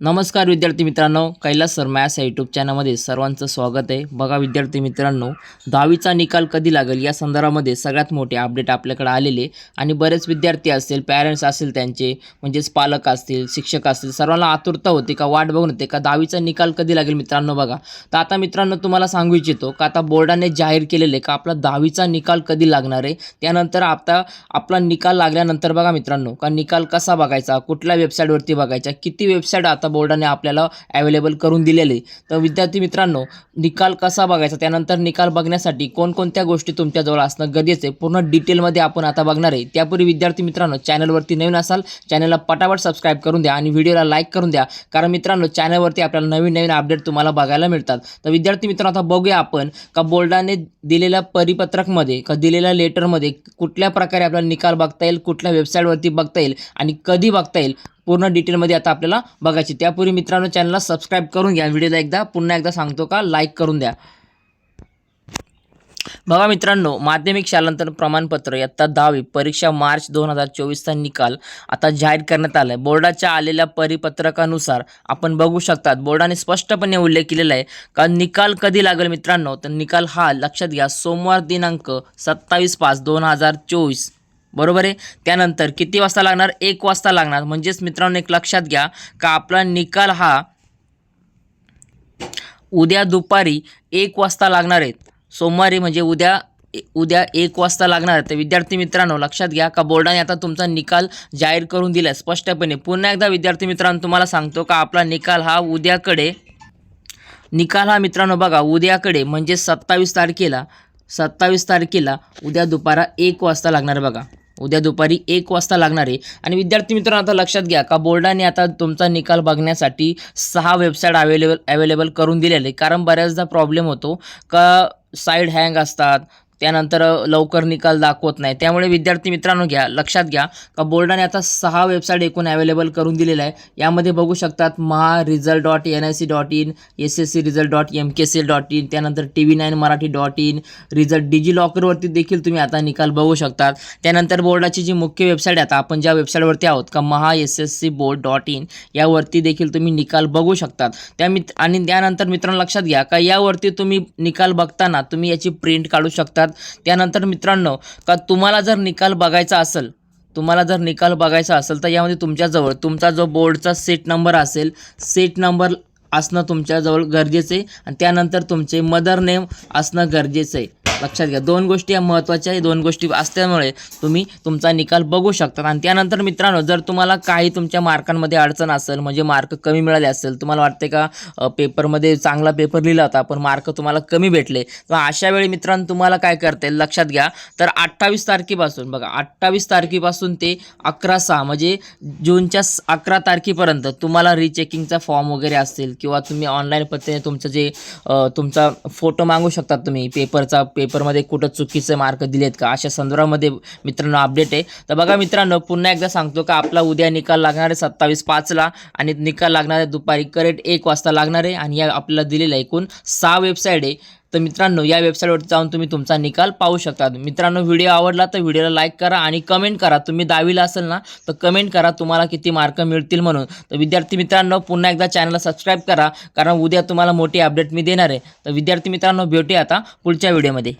नमस्कार विद्यार्थी मित्रांनो कैलास सर या यूट्यूब चॅनलमध्ये सर्वांचं स्वागत आहे. बघा विद्यार्थी मित्रांनो दहावीचा निकाल कधी लागेल? या संदर्भामध्ये सगळ्यात मोठे अपडेट आपल्याकडे आलेले आणि बरेच विद्यार्थी असतील पॅरेंट्स असतील त्यांचे म्हणजेच पालक असतील शिक्षक असतील सर्वांना आतुरता होती का वाट बघून होते का दहावीचा निकाल कधी लागेल मित्रांनो बघा. तर आता मित्रांनो तुम्हाला सांगू इच्छितो का आता बोर्डाने जाहीर केलेले का आपला दहावीचा निकाल कधी लागणार आहे? त्यानंतर आता आपला निकाल लागल्यानंतर बघा मित्रांनो का निकाल कसा बघायचा कुठल्या वेबसाईटवरती बघायचा किती वेबसाईट आता बोर्डाने आपल्याला अवेलेबल करून दिलेले तर विद्यार्थी मित्रांनो निकाल कसा बघायचा? त्यानंतर निकाल बघण्यासाठी कोणकोणत्या गोष्टी तुमच्याजवळ असणं गरजेचं आहे? पूर्ण डिटेलमध्ये आपण आता बघणार आहे. त्यापूर्वी विद्यार्थी मित्रांनो चॅनलवरती नवीन असाल चॅनलला पटापट सबस्क्राईब करून द्या आणि व्हिडिओला लाईक करून द्या. कारण मित्रांनो चॅनलवरती आपल्याला नवीन नवीन अपडेट तुम्हाला बघायला मिळतात. तर विद्यार्थी मित्रांनो आता बघूया आपण का बोर्डाने दिलेल्या परिपत्रकमध्ये का दिलेल्या लेटरमध्ये कुठल्या प्रकारे आपल्याला निकाल बघता येईल कुठल्या वेबसाईटवरती बघता येईल आणि कधी बघता येईल? पूर्ण डिटेलमध्ये आता आपल्याला बघायची. त्यापूर्वी मित्रांनो चॅनलला सबस्क्राईब करून घ्या. व्हिडिओला एकदा पुन्हा एकदा सांगतो का लाईक करून द्या. बघा मित्रांनो माध्यमिक शालांतर प्रमाणपत्र इयत्ता दहावी परीक्षा मार्च दोन हजार चोवीसचा निकाल आता जाहीर करण्यात आला आहे बोर्डाच्या आलेल्या परिपत्रकानुसार आपण बघू शकतात बोर्डाने स्पष्टपणे उल्लेख केलेला आहे का निकाल कधी लागेल मित्रांनो? तर निकाल हा लक्षात घ्या सोमवार दिनांक सत्तावीस पाच दोन हजार चोवीस. बरोबर आहे? त्यानंतर किती वाजता लागणार? एक वाजता लागणार. म्हणजेच मित्रांनो एक लक्षात घ्या का आपला निकाल हा उद्या दुपारी एक वाजता लागणार आहेत सोमवारी म्हणजे उद्या उद्या एक वाजता लागणार आहे. तर विद्यार्थी मित्रांनो लक्षात घ्या का बोर्डाने आता तुमचा निकाल जाहीर करून दिला आहे स्पष्टपणे. पुन्हा एकदा विद्यार्थी मित्रांनो तुम्हाला सांगतो का आपला निकाल हा उद्याकडे निकाल हा मित्रांनो बघा उद्याकडे म्हणजे सत्तावीस तारखेला सत्तावीस तारखेला उद्या दुपारा एक वाजता लागणार बघा. उद्या दुपारी एक वाजता लागणार आहे. आणि विद्यार्थी मित्रांनो आता लक्षात घ्या का बोर्डाने आता तुमचा निकाल बघण्यासाठी सहा वेबसाईट अवेलेबल अवेलेबल करून दिलेले कारण बऱ्याचदा प्रॉब्लेम होतो का साईड हँग असतात त्यानंतर लवकर निकाल दाखवत नाही. त्यामुळे विद्यार्थी मित्रांनो घ्या लक्षात घ्या का बोर्डाने आता सहा वेबसाईट एकूण अवेलेबल करून दिलेलं आहे यामध्ये बघू शकतात Maha result dot N I C dot in S S C result dot M K C dot in त्यानंतर T V nine Marathi dot in result डिजी लॉकरवरती देखील तुम्ही आता निकाल बघू शकतात. त्यानंतर बोर्डाची जी मुख्य वेबसाईट आहे आता आपण ज्या वेबसाईटवरती आहोत का Maha S S C board dot in यावरती देखील तुम्ही निकाल बघू शकतात. त्या मित आणि त्यानंतर मित्रांनो लक्षात घ्या का यावरती तुम्ही निकाल बघताना तुम्ही याची प्रिंट काढू शकतात. त्यानंतर मित्रांनो का तुम्हाला जर निकाल बघायचा असेल तुम्हाला जर निकाल बघायचा असेल तर यामध्ये तुमच्याजवळ तुमचा जो बोर्डचा सेट नंबर असेल सेट नंबर असणं तुमच्याजवळ गरजेचं आहे. आणि त्यानंतर तुमचे मदर नेम असणं गरजेचं आहे. लक्षात घ्या. दोन गोष्टी या महत्त्वाच्या आहे दोन गोष्टी असल्यामुळे तुम्ही तुमचा निकाल बघू शकतात. आणि त्यानंतर मित्रांनो जर तुम्हाला काही तुमच्या मार्कांमध्ये अडचण असेल म्हणजे मार्क कमी मिळाले असेल तुम्हाला वाटते का पेपरमध्ये चांगला पेपर लिहिला होता पण मार्क तुम्हाला कमी भेटले तर अशा वेळी मित्रांनो तुम्हाला काय करता येईल? लक्षात घ्या. तर अठ्ठावीस तारखेपासून बघा अठ्ठावीस तारखेपासून ते अकरा सहा म्हणजे जूनच्या अकरा तारखेपर्यंत तुम्हाला रिचेकिंगचा फॉर्म वगैरे असेल किंवा तुम्ही ऑनलाईन पद्धतीने तुमचं जे तुमचा फोटो मागू शकतात तुम्ही पेपरचा पेपरमध्ये कुठं चुकीचे मार्क दिलेत का? अशा संदर्भामध्ये मित्रांनो अपडेट आहे. तर बघा मित्रांनो पुन्हा एकदा सांगतो का आपला उद्या निकाल लागणार आहे सत्तावीस पाचला आणि निकाल लागणार आहे दुपारी करेक्ट एक वाजता लागणार आहे आणि या आपल्याला दिलेलं एकूण सहा वेबसाईट आहे. तर मित्रांनो या वेबसाईटवरती जाऊन तुम्ही तुमचा निकाल पाहू शकता. मित्रांनो व्हिडिओ आवडला तर व्हिडिओला लाईक करा आणि कमेंट करा. तुम्ही दहावीला असेल ना तर कमेंट करा तुम्हाला किती मार्क मिळतील म्हणून. तर विद्यार्थी मित्रांनो पुन्हा एकदा चॅनलला सबस्क्राईब करा कारण उद्या तुम्हाला मोठी अपडेट मी देणार आहे. तर विद्यार्थी मित्रांनो भेटूया आता पुढच्या व्हिडिओमध्ये